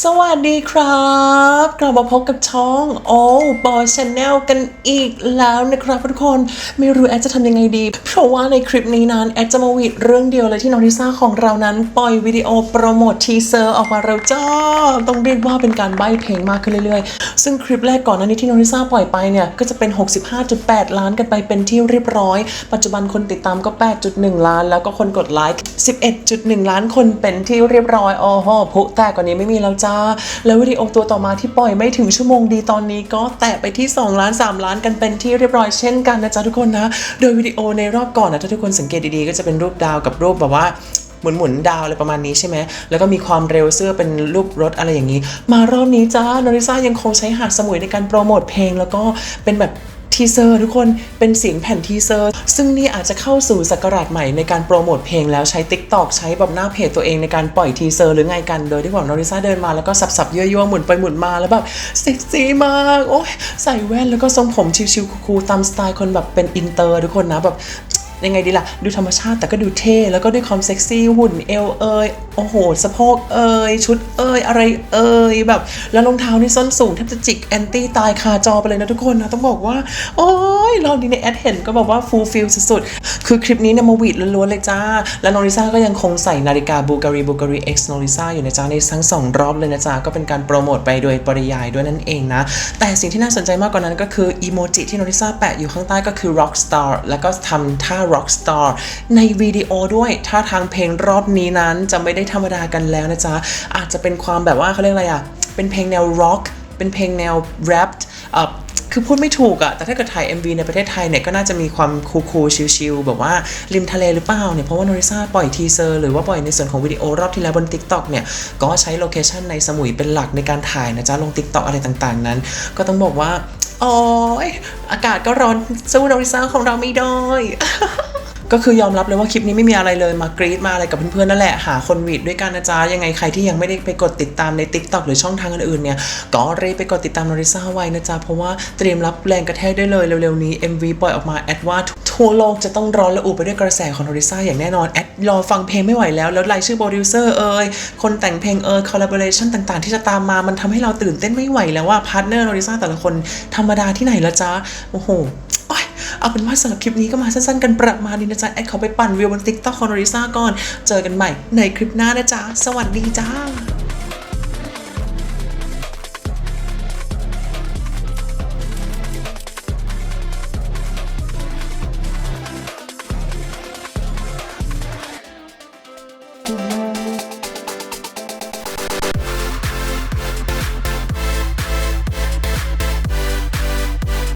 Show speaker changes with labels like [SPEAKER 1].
[SPEAKER 1] สวัสดีครับกลับมาพบกับช่องโอ้บอยชาแนลกันอีกแล้วนะครับทุกคนไม่รู้แอดจะทำยังไงดี เพราะว่าในคลิปนี้นั้นแอดจะมาวิดเรื่องเดียวเลยที่น้องลิซ่าของเรานั้น ปล่อยวิดีโอโปรโมททีเซอร์ออกมาแล้วจ้าต้องเรียกว่าเป็นการใบ้เพลงมากขึ้นเรื่อยๆ ซึ่งคลิปแรกก่อนหน้านี้ที่น้องลิซ่าปล่อยไปเนี่ย ก็จะเป็น 65.8 ล้านกันไปเป็นที่เรียบร้อย ปัจจุบันคนติดตามก็ 8.1 ล้าน แล้วก็คนกดไลค์11.1 ล้านคนเป็นที่เรียบร้อยโอ้โหพุแตกกว่านี้ไม่มีแล้วจ้า แล้ววิดีโอตัวต่อมาที่ปล่อยไม่ถึงชั่วโมงดีตอนนี้ก็แตะไปที่ 2 ล้าน 3 ล้านกันเป็นที่เรียบร้อยเช่นกันนะจ๊ะทุกคนนะ โดยวิดีโอในรอบก่อนนะถ้าทุกคนสังเกตดีๆ ก็จะเป็นรูปดาวกับรูปแบบว่าหมุนหมุนดาวอะไรประมาณนี้ใช่ไหม แล้วก็มีความเร็วเสื้อเป็นรูปรถอะไรอย่างนี้ มารอบนี้จ้านอริซ่ายังคงใช้หาดสมุยในการโปรโมทเพลง แล้วก็เป็นแบบ ทีเซอร์ทุกคนเป็นเสียงแผ่นทีเซอร์ ซึ่งนี่อาจจะเข้าสู่ศักราชใหม่ในการโปรโมทเพลงแล้วใช้ Tik t o อกใช้แบบหน้าเพจตัวเองในการปล่อยทีเซอร์หรือไงกัน โดยที่หวังนอริซ่าเดินมาแล้วก็สับๆยั่วๆหมุนไปหมุนมาแล้วแบบเซ็กซี่มาก โอ้ยใส่แว่นแล้วก็ทรงผมชิวๆคูลๆตามสไตล์คนแบบเป็นอินเตอร์ทุกคนนะแบบ ยังไงดีล่ะ ดูธรรมชาติแต่ก็ดูเท่ แล้วก็ด้วยความเซ็กซี่หุ่นเอวเอยโอ้โหสะโพกเอยชุดเอยอะไรเอยแบบ แล้วรองเท้านี่ส้นสูงแทบจะจิกแอนตี้ตายคาจอไปเลยนะทุกคนนะต้องบอกว่า โอ้ ยรอบนี้ในแอดเห็นก็แบบว่าฟูลฟิลสุดๆ คือคลิปนี้เนี่ยมาวีดล้วนๆเลยจ้า แล้วนอริซ่าก็ยังคงใส่นาฬิกาบูการีบูการีเอ็กซ์นอริซ่าอยู่นะจ้าในทั้งสองรอบเลยนะจ้าก็เป็นการโปรโมทไปโดยปริยายด้วยนั่นเองนะ แต่สิ่งที่น่าสนใจมากกว่านั้นก็คืออีโมจิที่นอริซ่าแปะอยู่ข้างใต้ก็คือ rock star แล้วก็ทำท่า rock star ในวิดีโอด้วยท่าทางเพลงรอบนี้นั้นจะไม่ได้ธรรมดากันแล้วนะจ๊ะอาจจะเป็นความแบบว่าเขาเรียกอะไรอะเป็นเพลงแนว rock เป็นเพลงแนว rap เอ่ คือพูดไม่ถูกอะแต่ถ้าเกิดถ่าย MV ในประเทศไทยเนี่ยก็น่าจะมีความคูลๆชิลๆแบบว่าริมทะเลหรือเปล่าเนี่ยเพราะว่าโนริซาปล่อยทีเซอร์หรือว่าปล่อยในส่วนของวิดีโอรอบที่แล้วบน TikTok เนี่ยก็ใช้โลเคชันในสมุยเป็นหลักในการถ่ายนะจ๊ะลง TikTok อะไรต่างๆ นั้น ก็ต้องบอกว่าโอ้ยอากาศก็ร้อนสู้โนริซาของเราไม่ได้ ก็คือยอมรับเลยว่าคลิปนี้ไม่มีอะไรเลยมากรีดมาอะไรกับเพื่อนๆนั่นแหละหาคนวีดด้วยกันนะจ๊ะยังไงใครที่ยังไม่ได้ไปกดติดตามใน Tik t o อกหรือช่องทางอื่นๆเนี่ยก็รีบไปกดติดตามนอริซ่าไว้นะจ๊ะเพราะว่าเตรียมรับแรงกระแทกได้เลยเร็วๆนี้ MV ปล่อยออกมาแอดว่าทั่วโลกจะต้องร้อนและอุไปด้วยกระแสของนอริซ่าอย่างแน่นอนแอดรอฟังเพลงไม่ไหวแล้วแล้วรายชื่อโปรดิวเซอร์เอ่ยคนแต่งเพลงเอ่ยคอลลาบอร์เรชันต่างๆ ที่จะตามมามันทำให้เราตื่นเต้นไม่ไหวแล้วว่าพาร์ทเนอร์นอริซ่าแต่ละคนธรรมดาที่ไหนละจ๊ะโอ้โห เอาเป็นว่าสำหรับคลิปนี้ก็มาสั้นๆกันประมาณนี้นะจ๊ะแอดเขาไปปั่นวิวบนติ๊กต็อกของนอริซ่าก่อน เจอกันใหม่ในคลิปหน้านะจ๊ะ สวัสดีจ้า